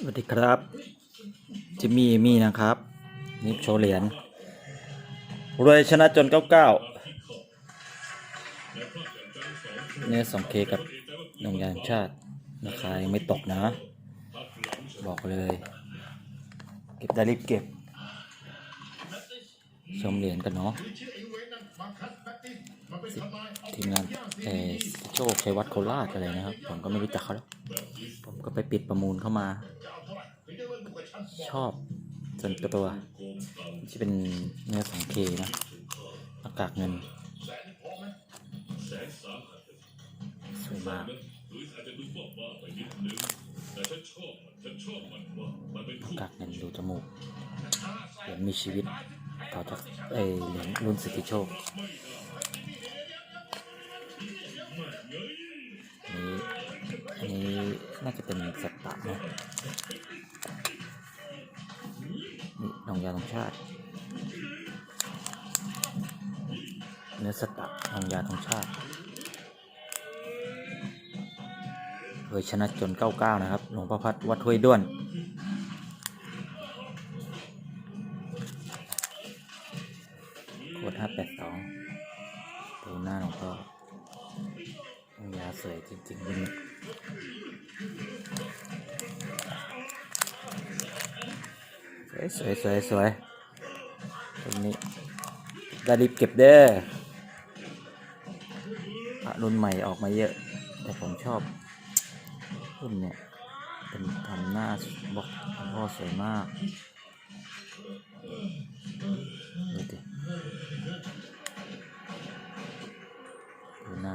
สวัสดีครับจิมมี่มี่นะครับ นี่โชว์เหรียญรวยชนะจน99เนี่ย 2K กับหน่งยานชาติราคายังไม่ตกนะ บอกเลย เก็บได้รีบเก็บ ชมเหรียญกันเนาะทีมงานเออโชคชัยวัฒน์โคราชอะไรนะครับ ผมก็ไม่รู้จักเขาแล้ว ผมก็ไปปิดประมูลเข้ามา ชอบส่วนตัว ที่เป็นเนื้อ 2K นะอากาศเงิน สวยมากอากาศเงินดูจมูกเหรียญมีชีวิตต่อจากเอเหรียญรุ่นสิทธิโชค น่าจะเป็นสัตตะนะนี่นองยาธงชาติ เนื้อสตะนองยาธงชาติเวอร์ชนะจน99นะครับ หลวงพ่อพัดวัดห้วยด้วน โคด582ดูหน้าหลวงพ่อนองยาสวยจริงๆ สวยสวยสวยสวยรุ่นนี้ได้รีบเก็บเด้อพระรุ่นใหม่ออกมาเยอะ แต่ผมชอบรุ่นเนี่ยเป็นทำหน้าบอกหลวงพ่อสวยมากดูดิดูหน้า